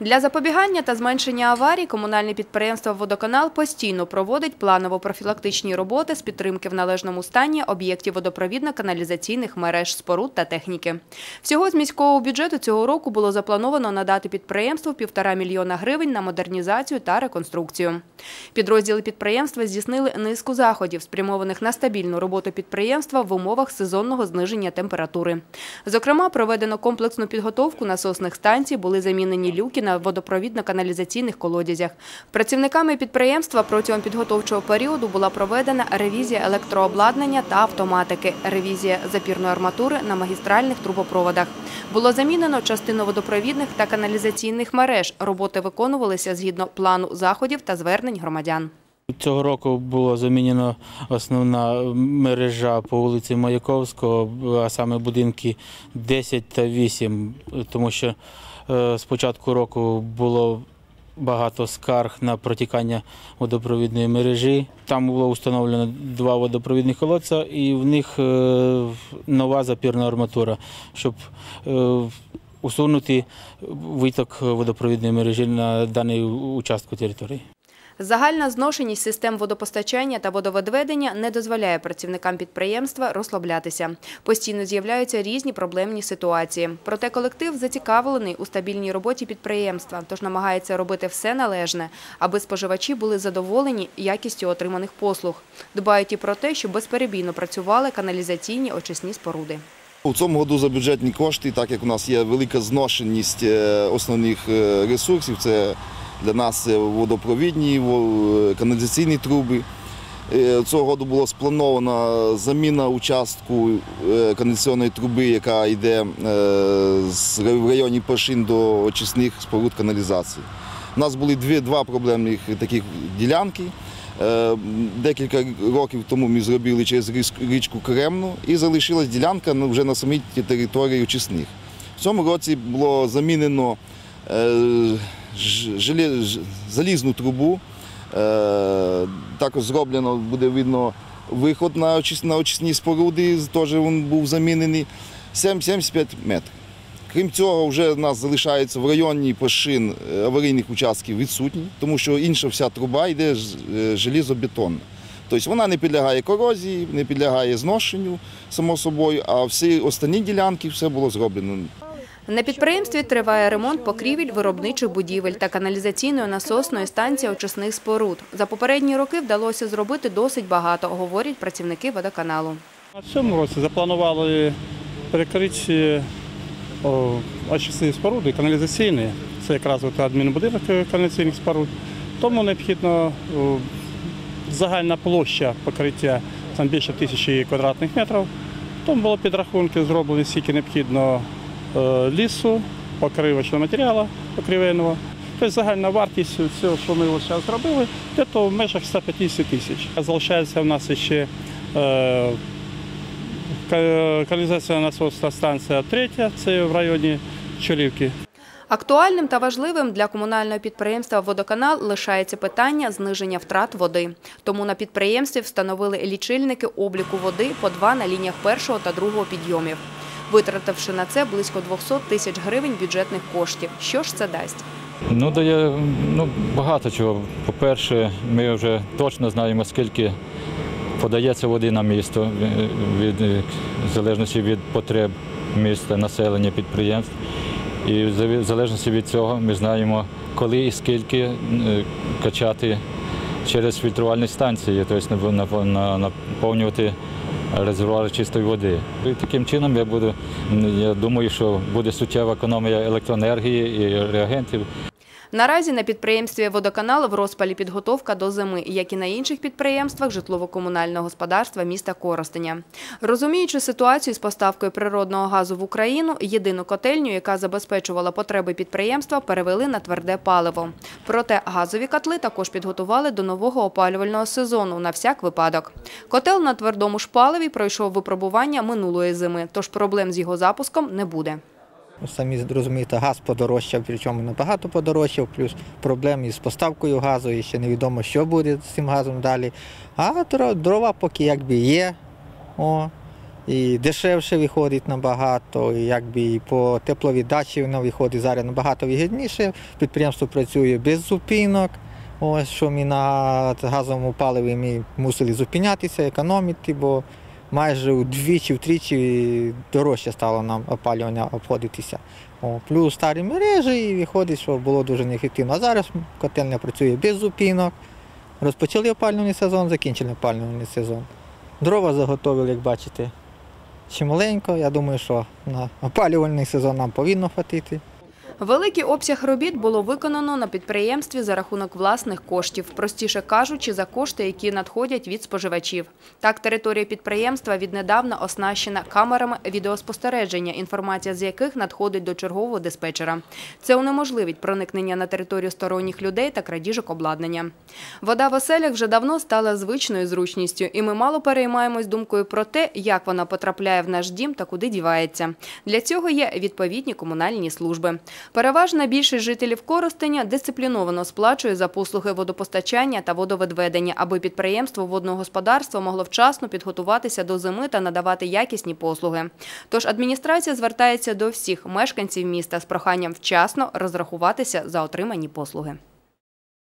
Для запобігання та зменшення аварій комунальне підприємство «Водоканал» постійно проводить планово-профілактичні роботи з підтримки в належному стані об'єктів водопровідно-каналізаційних мереж, споруд та техніки. Всього з міського бюджету цього року було заплановано надати підприємству півтора мільйона гривень на модернізацію та реконструкцію. Підрозділи підприємства здійснили низку заходів, спрямованих на стабільну роботу підприємства в умовах сезонного зниження температури. Зокрема, проведено комплексну підготовку насосних станцій, були замінені люки на водопровідно-каналізаційних колодязях. Працівниками підприємства протягом підготовчого періоду була проведена ревізія електрообладнання та автоматики, ревізія запірної арматури на магістральних трубопроводах. Було замінено частину водопровідних та каналізаційних мереж. Роботи виконувалися згідно плану заходів та звернень громадян. Цього року було замінено основна мережа по вулиці Маяковського, а саме будинки 10 та 8, тому що е, з початку року було багато скарг на протікання водопровідної мережі. Там було встановлено два водопровідних колодця і в них е, нова запірна арматура, щоб е, усунути виток водопровідної мережі на даний участку території. Загальна зношеність систем водопостачання та водовідведення не дозволяє працівникам підприємства розслаблятися. Постійно з'являються різні проблемні ситуації. Проте колектив зацікавлений у стабільній роботі підприємства, тож намагається робити все належне, аби споживачі були задоволені якістю отриманих послуг. Дбають і про те, щоб безперебійно працювали каналізаційні очисні споруди. У цьому году за бюджетні кошти, так як у нас є велика зношеність е, основних е, ресурсів, це для нас водопровідні, каналізаційні труби. Е, Цього року було спланована заміна участку е, каналізаційної труби, яка йде е, в районі Пашин до очисних споруд каналізації. У нас були дві, два проблемних таких ділянки. Е, Декілька років тому ми зробили через річку Кремну і залишилась ділянка ну, вже на самій території очисних. В цьому році було замінено е, залізну трубу. Е, Також зроблено буде видно виход на очисні споруди, теж він був замінений 7 75 метрів. Крім цього, вже в нас залишається в районі пошин е, аварійних участків відсутні, тому що інша вся труба йде е, желізобетонна. Тобто вона не підлягає корозії, не підлягає зношенню, само собою, а всі останні ділянки все було зроблено. На підприємстві триває ремонт покрівель виробничих будівель та каналізаційної насосної станції очисних споруд. За попередні роки вдалося зробити досить багато, говорять працівники водоканалу. На цьому році запланували перекриті очисні споруди, каналізаційні. Це якраз адмінбудинок каналізаційних споруд. Тому необхідно загальна площа покриття там більше тисячі квадратних метрів. Тому було підрахунки зроблені, скільки необхідно е, лісу, покривочного матеріалу покривельного. Тобто загальна вартість всього, що ми зараз зробили, це в межах 150 тисяч. Залишається в нас ще е, Каналізація насосна станція третя, це в районі Чолівки. Актуальним та важливим для комунального підприємства «Водоканал» лишається питання зниження втрат води. Тому на підприємстві встановили лічильники обліку води по два на лініях першого та другого підйомів, витративши на це близько 200 тисяч гривень бюджетних коштів. Що ж це дасть? Ну, дає ну, багато чого. По-перше, ми вже точно знаємо, скільки подається води на місто е, від, е, в залежності від потреб міста, населення, підприємств. І в залежності від цього ми знаємо, коли і скільки е, качати через фільтрувальні станції, тобто нап- нап- на- наповнювати резервуари чистої води. І таким чином я буду, я думаю, що буде суттєва економія електроенергії і реагентів. Наразі на підприємстві «Водоканал» в розпалі підготовка до зими, як і на інших підприємствах житлово-комунального господарства міста Коростеня. Розуміючи ситуацію з поставкою природного газу в Україну, єдину котельню, яка забезпечувала потреби підприємства, перевели на тверде паливо. Проте газові котли також підготували до нового опалювального сезону на всяк випадок. Котел на твердому ж паливі пройшов випробування минулої зими, тож проблем з його запуском не буде. Самі розумієте, газ подорожчав, причому набагато подорожчав, плюс проблеми із поставкою газу, і ще невідомо, що буде з цим газом далі. А дрова поки якби є. О. і дешевше виходить набагато, і якби і по тепловіддачі воно виходить зараз набагато вигідніше. Підприємство працює без зупинок. Ось що ми на газовому паливі ми мусили зупинятися, економити, бо майже вдвічі, втричі дорожче стало нам опалювання обходитися. О, плюс старі мережі, і виходить, що було дуже неефективно. А зараз котельня працює без зупинок. Розпочали опалювальний сезон, закінчили опалювальний сезон. Дрова заготовили, як бачите, чималенько. Я думаю, що на опалювальний сезон нам повинно хватити. Великий обсяг робіт було виконано на підприємстві за рахунок власних коштів, простіше кажучи, за кошти, які надходять від споживачів. Так, територія підприємства віднедавна оснащена камерами відеоспостереження, інформація з яких надходить до чергового диспетчера. Це унеможливить проникнення на територію сторонніх людей та крадіжок обладнання. Вода в оселях вже давно стала звичною зручністю, і ми мало переймаємось думкою про те, як вона потрапляє в наш дім та куди дівається. Для цього є відповідні комунальні служби. Переважна більшість жителів Коростеня дисципліновано сплачує за послуги водопостачання та водовідведення, аби підприємство водного господарства могло вчасно підготуватися до зими та надавати якісні послуги. Тож адміністрація звертається до всіх мешканців міста з проханням вчасно розрахуватися за отримані послуги.